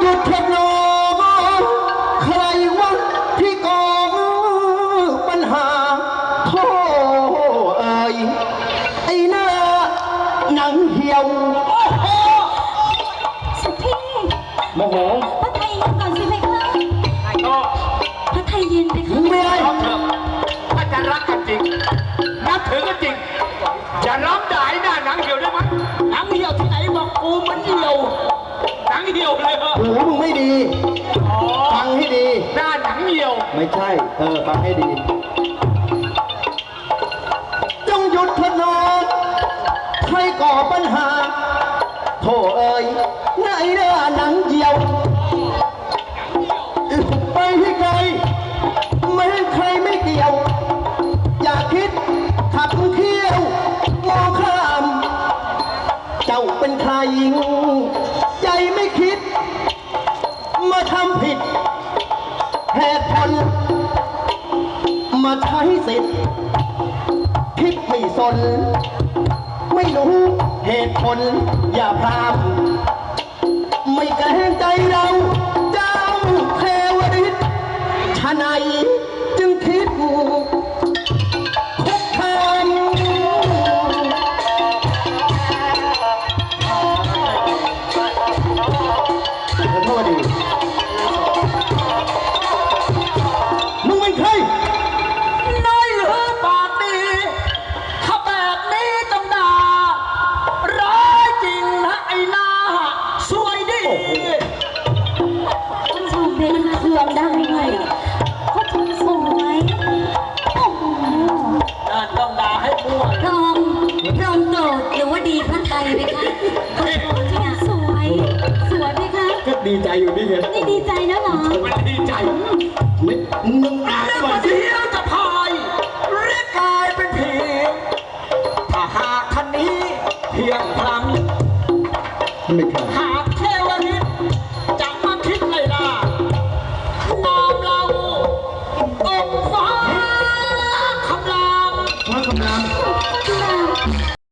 หยุดเถิดน้อใครวะที่ก่อปัญหาโทษเอ่ยไอ้หน้าหนังเหี่ยวโอ้โหสุพี่โมโหพระไทยก่อนสิเพคะก็พระไทยเย็นเพคะไม่ได้เถอะถ้าจะรักกันจริงนับถือกันจริงอย่าร้องด่าไอ้หน้าหนังเหี่ยวได้ไหมหนังเหี่ยวที่ไหนบอกกูมันเหี่ยว หนังเหี่ยวเลยเหรอหูมึงไม่ดี อ๋อฟังให้ดี หน้าหนังเหี่ยว ไม่ใช่ เออ ฟังให้ดี จงหยุดเถอะน้องใครก่อปัญหาโธ่เอ่ยหน้าไอ้หน้าหนังเหี่ยว ไปให้ไกล ไม่ให้ใครไม่เกี่ยว อย่าคิดขับเที่ยวมองข้าม เจ้าเป็นใคร เหตุผลมาใช้สิทธิ์คิดไม่สน ไม่รู้เหตุผลอย่าพรามไม่เกรงใจเรา เจ้าเทวฤทธิ์ชะไหนยจึงคิดคุกคามขอโทษดี วยดิท่านชมเพคะเครื่องได้ไงเขาชมสวยโอ้โหนั่นต้องด่าให้มั่วพระองค์พระองค์โกรธหรือว่าดีพระไทยเพคะเขาชมจริงอะสวย สวยเพคะ ก็ดีใจอยู่นี่ไงนี่ดีใจแล้วเหรอมันดีใจไม่มึงอ่านเรื่องก่อนมาสิเที่ยวจะพายเรียกกายเป็นผีถ้าหากคันนี้เพียงพลังไม่ใช่ห